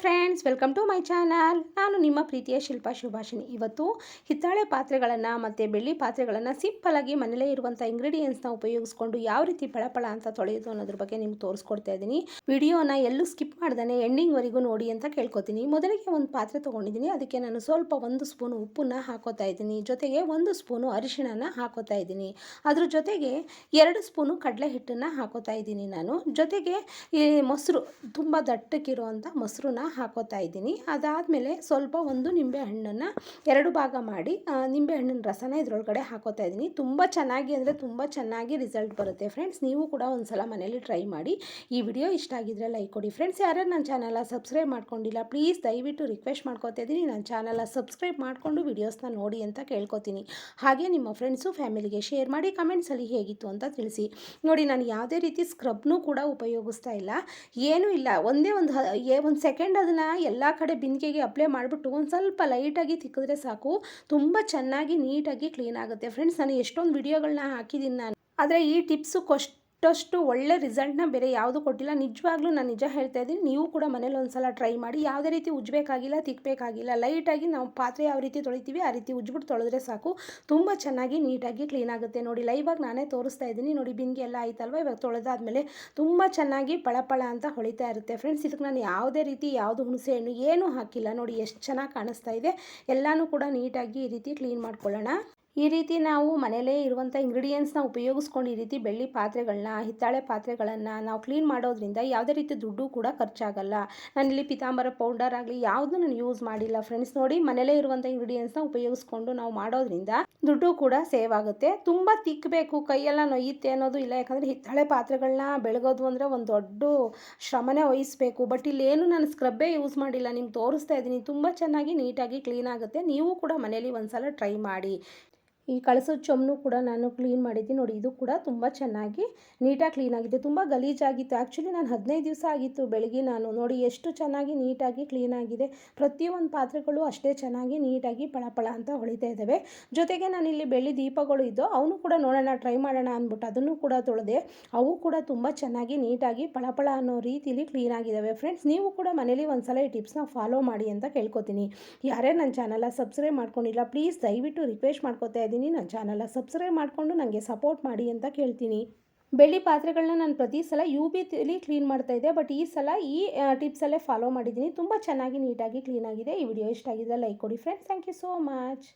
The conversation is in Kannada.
Friends welcome to my channel ನಾನು ನಿಮ್ಮ ಪ್ರೀತಿಯ ಶಿಲ್ಪಾ ಶುಭಾಷಿಣಿ ಇವತ್ತು ಹಿತ್ತಾಳೆ ಪಾತ್ರೆಗಳನ್ನು ಮತ್ತು ಬೆಳ್ಳಿ ಪಾತ್ರೆಗಳನ್ನು ಸಿಂಪಲಾಗಿ ಮನೆಯಲ್ಲೇ ಇರುವಂಥ ಇಂಗ್ರೀಡಿಯೆಂಟ್ಸ್ನ ಉಪಯೋಗಿಸ್ಕೊಂಡು ಯಾವ ರೀತಿ ಪಳಪಳ ಅಂತ ತೊಳೆಯೋದು ಅನ್ನೋದ್ರ ಬಗ್ಗೆ ನಿಮ್ಗೆ ತೋರಿಸ್ಕೊಡ್ತಾ ಇದ್ದೀನಿ. ವಿಡಿಯೋನ ಎಲ್ಲೂ ಸ್ಕಿಪ್ ಮಾಡ್ದೇ ಎಂಡಿಂಗ್ವರೆಗೂ ನೋಡಿ ಅಂತ ಕೇಳ್ಕೊತೀನಿ. ಮೊದಲಿಗೆ ಒಂದು ಪಾತ್ರೆ ತೊಗೊಂಡಿದ್ದೀನಿ. ಅದಕ್ಕೆ ನಾನು ಸ್ವಲ್ಪ ಒಂದು ಸ್ಪೂನು ಉಪ್ಪನ್ನು ಹಾಕೋತಾ ಇದ್ದೀನಿ. ಜೊತೆಗೆ ಒಂದು ಸ್ಪೂನು ಅರಿಶಿಣನ ಹಾಕೋತಾ ಇದ್ದೀನಿ. ಅದ್ರ ಜೊತೆಗೆ ಎರಡು ಸ್ಪೂನು ಕಡಲೆ ಹಿಟ್ಟನ್ನು ಹಾಕೋತಾ ಇದ್ದೀನಿ ನಾನು. ಜೊತೆಗೆ ಈ ಮೊಸರು ತುಂಬ ದಟ್ಟಕ್ಕಿರುವಂಥ ಮೊಸರನ್ನ ಹಾಕೋತಾ ಇದ್ದೀನಿ. ಅದಾದಮೇಲೆ ಸ್ವಲ್ಪ ಒಂದು ನಿಂಬೆ ಹಣ್ಣನ್ನು ಎರಡು ಭಾಗ ಮಾಡಿ ನಿಂಬೆ ಹಣ್ಣಿನ ರಸನ ಇದರೊಳಗಡೆ ಹಾಕೋತಾ ಇದ್ದೀನಿ. ತುಂಬ ಚೆನ್ನಾಗಿ ಅಂದರೆ ತುಂಬ ಚೆನ್ನಾಗಿ ರಿಸಲ್ಟ್ ಬರುತ್ತೆ ಫ್ರೆಂಡ್ಸ್ ನೀವು ಕೂಡ ಒಂದು ಸಲ ಮನೇಲಿ ಟ್ರೈ ಮಾಡಿ. ಈ ವಿಡಿಯೋ ಇಷ್ಟ ಆಗಿದ್ರೆ ಲೈಕ್ ಕೊಡಿ ಫ್ರೆಂಡ್ಸ್ ಯಾರು ನನ್ನ ಚಾನಲ ಸಬ್ಸ್ಕ್ರೈಬ್ ಮಾಡ್ಕೊಂಡಿಲ್ಲ ಪ್ಲೀಸ್ ದಯವಿಟ್ಟು ರಿಕ್ವೆಸ್ಟ್ ಮಾಡ್ಕೋತಾ ಇದ್ದೀನಿ. ನನ್ನ ಚಾನಲ ಸಬ್ಸ್ಕ್ರೈಬ್ ಮಾಡಿಕೊಂಡು ವಿಡಿಯೋಸ್ನ ನೋಡಿ ಅಂತ ಕೇಳ್ಕೊತೀನಿ. ಹಾಗೆ ನಿಮ್ಮ ಫ್ರೆಂಡ್ಸು ಫ್ಯಾಮಿಲಿಗೆ ಶೇರ್ ಮಾಡಿ ಕಮೆಂಟ್ಸಲ್ಲಿ ಹೇಗಿತ್ತು ಅಂತ ತಿಳಿಸಿ. ನೋಡಿ, ನಾನು ಯಾವುದೇ ರೀತಿ ಸ್ಕ್ರಬ್ನೂ ಕೂಡ ಉಪಯೋಗಿಸ್ತಾ ಇಲ್ಲ. ಏನೂ ಇಲ್ಲ. ಒಂದೇ ಒಂದು ಒಂದು ಸೆಕೆಂಡ್ ಸೆಕೆಂಡ್ ಅದನ್ನು ಎಲ್ಲ ಕಡೆ ಬಿಂದಿಗೆಗೆ ಅಪ್ಲೈ ಮಾಡಿಬಿಟ್ಟು ಒಂದು ಸ್ವಲ್ಪ ಲೈಟಾಗಿ ತಿಕ್ಕಿದ್ರೆ ಸಾಕು. ತುಂಬ ಚೆನ್ನಾಗಿ ನೀಟಾಗಿ ಕ್ಲೀನ್ ಆಗುತ್ತೆ. ಫ್ರೆಂಡ್ಸ್ ನಾನು ಎಷ್ಟೊಂದು ವಿಡಿಯೋಗಳನ್ನ ಹಾಕಿದ್ದೀನಿ ನಾನು. ಆದರೆ ಈ ಟಿಪ್ಸು ಕೊಷ್ಟು ಅಷ್ಟಷ್ಟು ಒಳ್ಳೆ ರಿಸಲ್ಟ್ನ ಬೇರೆ ಯಾವುದು ಕೊಟ್ಟಿಲ್ಲ. ನಿಜವಾಗ್ಲೂ ನಾನು ನಿಜ ಹೇಳ್ತಾ ಇದ್ದೀನಿ, ನೀವು ಕೂಡ ಮನೇಲಿ ಒಂದು ಸಲ ಟ್ರೈ ಮಾಡಿ, ಯಾವುದೇ ರೀತಿ ಉಜ್ಜಬೇಕಾಗಿಲ್ಲ ತಿಕ್ಕಬೇಕಾಗಿಲ್ಲ ಲೈಟಾಗಿ ನಾವು ಪಾತ್ರೆ ಯಾವ ರೀತಿ ತೊಳಿತೀವಿ, ಆ ರೀತಿ ಉಜ್ಬಿಟ್ಟು ತೊಳೆದ್ರೆ ಸಾಕು. ತುಂಬ ಚೆನ್ನಾಗಿ, ನೀಟಾಗಿ ಕ್ಲೀನ್ ಆಗುತ್ತೆ. ನೋಡಿ ಲೈವಾಗಿ ನಾನೇ ತೋರಿಸ್ತಾ ಇದ್ದೀನಿ. ನೋಡಿ, ಬಿಂದಿಗೆ ಎಲ್ಲ ಆಯ್ತಲ್ವ? ಇವಾಗ ತೊಳೆದಾದ್ಮೇಲೆ ತುಂಬ ಚೆನ್ನಾಗಿ ಪಳಪಳ ಅಂತ ಹೊಳಿತಾ ಇರುತ್ತೆ. ಫ್ರೆಂಡ್ಸ್ ಇದಕ್ಕೆ ನಾನು ಯಾವುದೇ ರೀತಿ ಯಾವುದು ಹುಣಸೆ ಹಣ್ಣು ಏನೂ ಹಾಕಿಲ್ಲ. ನೋಡಿ, ಎಷ್ಟು ಚೆನ್ನಾಗಿ ಕಾಣಿಸ್ತಾ ಇದೆ. ಎಲ್ಲನೂ ಕೂಡ ನೀಟಾಗಿ ಈ ರೀತಿ ಕ್ಲೀನ್ ಮಾಡ್ಕೊಳ್ಳೋಣ. ಈ ರೀತಿ ನಾವು ಮನೆಯಲ್ಲೇ ಇರುವಂಥ ಇಂಗ್ರೀಡಿಯೆಂಟ್ಸ್ನ ಉಪಯೋಗಿಸ್ಕೊಂಡು ಈ ರೀತಿ ಬೆಳ್ಳಿ ಪಾತ್ರೆಗಳನ್ನ, ಹಿತ್ತಾಳೆ ಪಾತ್ರೆಗಳನ್ನು ನಾವು ಕ್ಲೀನ್ ಮಾಡೋದ್ರಿಂದ ಯಾವುದೇ ರೀತಿ ದುಡ್ಡು ಕೂಡ ಖರ್ಚಾಗಲ್ಲ. ನಾನಿಲ್ಲಿ ಪಿತಾಂಬರ ಪೌಡರ್ ಆಗಲಿ ಯಾವುದು ನಾನು ಯೂಸ್ ಮಾಡಿಲ್ಲ ಫ್ರೆಂಡ್ಸ್ ನೋಡಿ ಮನೆಯಲ್ಲೇ ಇರುವಂಥ ಇಂಗ್ರೀಡಿಯೆಂಟ್ಸ್ನ ಉಪಯೋಗಿಸ್ಕೊಂಡು ನಾವು ಮಾಡೋದ್ರಿಂದ ದುಡ್ಡು ಕೂಡ ಸೇವ್ ಆಗುತ್ತೆ. ತುಂಬ ತಿಕ್ಕಬೇಕು ಕೈಯೆಲ್ಲ ನೊಯ್ಯುತ್ತೆ ಅನ್ನೋದು ಇಲ್ಲ. ಯಾಕಂದರೆ ಹಿತ್ತಾಳೆ ಪಾತ್ರೆಗಳನ್ನ ಬೆಳಗೋದು ಅಂದರೆ ಒಂದು ದೊಡ್ಡ ಶ್ರಮನೇ ವಹಿಸಬೇಕು. ಬಟ್ ಇಲ್ಲೇನು ನಾನು ಸ್ಕ್ರಬ್ಬೇ ಯೂಸ್ ಮಾಡಿಲ್ಲ. ನಿಮ್ಗೆ ತೋರಿಸ್ತಾ ಇದ್ದೀನಿ. ತುಂಬ ಚೆನ್ನಾಗಿ ನೀಟಾಗಿ ಕ್ಲೀನ್ ಆಗುತ್ತೆ. ನೀವು ಕೂಡ ಮನೇಲಿ ಒಂದು ಸಲ ಟ್ರೈ ಮಾಡಿ. ಈ ಕಳಸದ ಚೊಮ್ಮನು ಕೂಡ ನಾನು ಕ್ಲೀನ್ ಮಾಡಿದ್ದೀನಿ. ನೋಡಿ, ಇದು ಕೂಡ ತುಂಬ ಚೆನ್ನಾಗಿ ನೀಟಾಗಿ ಕ್ಲೀನ್ ಆಗಿದೆ. ತುಂಬ ಗಲೀಜಾಗಿತ್ತು. ಆ್ಯಕ್ಚುಲಿ ನಾನು ಹದಿನೈದು ದಿವಸ ಆಗಿತ್ತು ಬೆಳಗ್ಗೆ ನಾನು. ನೋಡಿ, ಎಷ್ಟು ಚೆನ್ನಾಗಿ ನೀಟಾಗಿ ಕ್ಲೀನ್ ಆಗಿದೆ. ಪ್ರತಿಯೊಂದು ಪಾತ್ರೆಗಳು ಅಷ್ಟೇ ಚೆನ್ನಾಗಿ ನೀಟಾಗಿ ಪಳಪಳ ಅಂತ ಹೊಳಿತಾ ಇದ್ದಾವೆ. ಜೊತೆಗೆ ನಾನು ಇಲ್ಲಿ ಬೆಳ್ಳಿ ದೀಪಗಳು ಇದ್ದು ಅವನು ಕೂಡ ನೋಡೋಣ, ಟ್ರೈ ಮಾಡೋಣ ಅಂದ್ಬಿಟ್ಟು ಅದನ್ನು ಕೂಡ ತೊಳೆದೆ. ಅವು ಕೂಡ ತುಂಬ ಚೆನ್ನಾಗಿ ನೀಟಾಗಿ ಪಳಪಳ ಅನ್ನೋ ರೀತಿಲಿ ಕ್ಲೀನ್ ಆಗಿದ್ದಾವೆ. ಫ್ರೆಂಡ್ಸ್, ನೀವು ಕೂಡ ಮನೇಲಿ ಒಂದ್ಸಲ ಈ ಟಿಪ್ಸ್ನ ಫಾಲೋ ಮಾಡಿ ಅಂತ ಕೇಳ್ಕೊತೀನಿ. ಯಾರೇ ನನ್ನ ಚಾನಲ ಸಬ್ಸ್ಕ್ರೈಬ್ ಮಾಡ್ಕೊಂಡಿಲ್ಲ, ಪ್ಲೀಸ್ ದಯವಿಟ್ಟು ರಿಕ್ವೆಸ್ಟ್ ಮಾಡ್ಕೋತಾ ಇದ್ದೀನಿ. ಇದ್ದೀನಿ ನನ್ನ ಚಾನಲ್ನ ಸಬ್ಸ್ಕ್ರೈಬ್ ಮಾಡಿಕೊಂಡು ನನಗೆ ಸಪೋರ್ಟ್ ಮಾಡಿ ಅಂತ ಕೇಳ್ತೀನಿ. ಬೆಳ್ಳಿ ಪಾತ್ರೆಗಳನ್ನ ನಾನು ಪ್ರತಿ ಸಲ ಯು ಬಿಲಿ ಕ್ಲೀನ್ ಮಾಡ್ತಾ ಇದ್ದೆ ಬಟ್ ಈ ಸಲ ಈ ಟಿಪ್ಸಲ್ಲೇ ಫಾಲೋ ಮಾಡಿದ್ದೀನಿ. ತುಂಬ ಚೆನ್ನಾಗಿ ನೀಟಾಗಿ ಕ್ಲೀನ್ ಆಗಿದೆ. ಈ ವಿಡಿಯೋ ಇಷ್ಟ ಆಗಿದೆ ಲೈಕ್ ಕೊಡಿ friends thank you so much